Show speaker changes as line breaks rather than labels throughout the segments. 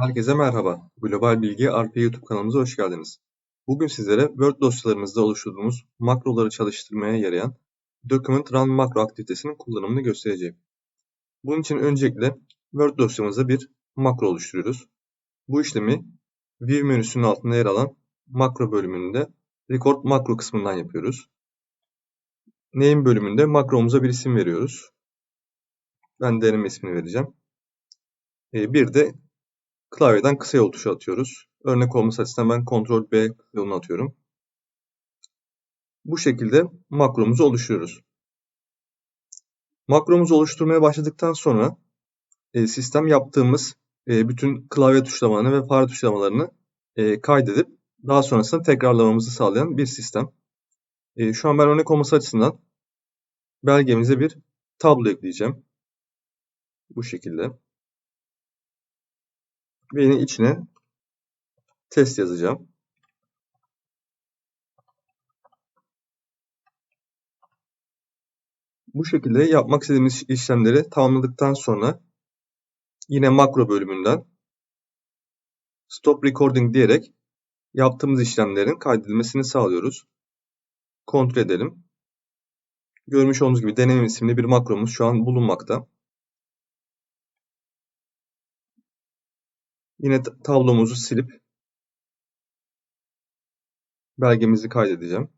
Herkese merhaba. Global Bilgi RP YouTube kanalımıza hoş geldiniz. Bugün sizlere Word dosyalarımızda oluşturduğumuz makroları çalıştırmaya yarayan Document Run makro aktivitesinin kullanımını göstereceğim. Bunun için öncelikle Word dosyamızda bir makro oluşturuyoruz. Bu işlemi View menüsünün altında yer alan makro bölümünde Record makro kısmından yapıyoruz. Name bölümünde makromuza bir isim veriyoruz. Ben deneme ismini vereceğim. Ee, bir de klavyeden kısa yol tuşu atıyoruz. Örnek olması açısından ben Ctrl B yolunu atıyorum. Bu şekilde makromuzu oluşturuyoruz. Makromuzu oluşturmaya başladıktan sonra e, sistem yaptığımız e, bütün klavye tuşlamalarını ve fare tuşlamalarını e, kaydedip daha sonrasında tekrarlamamızı sağlayan bir sistem. Şu an ben örnek olması açısından belgemize bir tablo ekleyeceğim. Bu şekilde. Yine içine test yazacağım. Bu şekilde yapmak istediğimiz işlemleri tamamladıktan sonra yine makro bölümünden stop recording diyerek yaptığımız işlemlerin kaydedilmesini sağlıyoruz. Kontrol edelim. Görmüş olduğunuz gibi deneyim isimli bir makromuz şu an bulunmakta. Yine tablomuzu silip belgemizi kaydedeceğim.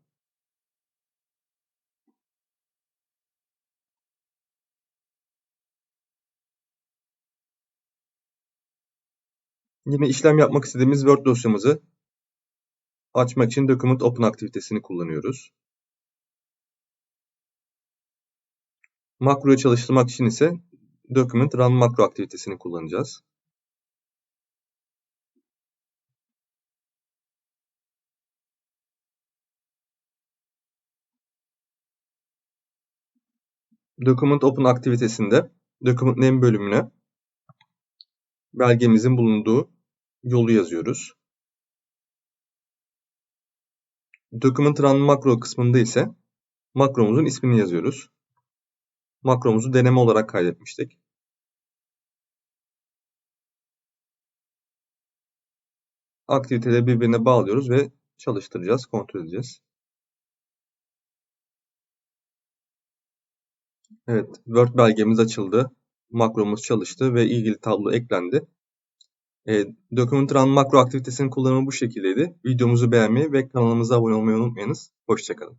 Yine işlem yapmak istediğimiz Word dosyamızı açmak için Document Open aktivitesini kullanıyoruz. Makroyu çalıştırmak için ise Document Run Makro aktivitesini kullanacağız. Document Open aktivitesinde Document Name bölümüne belgemizin bulunduğu yolu yazıyoruz. Document Run Makro kısmında ise makromuzun ismini yazıyoruz. Makromuzu deneme olarak kaydetmiştik. Aktiviteleri birbirine bağlıyoruz ve çalıştıracağız, kontrol edeceğiz. Evet, Word belgemiz açıldı. Makromuz çalıştı ve ilgili tablo eklendi. E, Document Run makro aktivitesinin kullanımı bu şekildeydi. Videomuzu beğenmeyi ve kanalımıza abone olmayı unutmayınız. Hoşçakalın.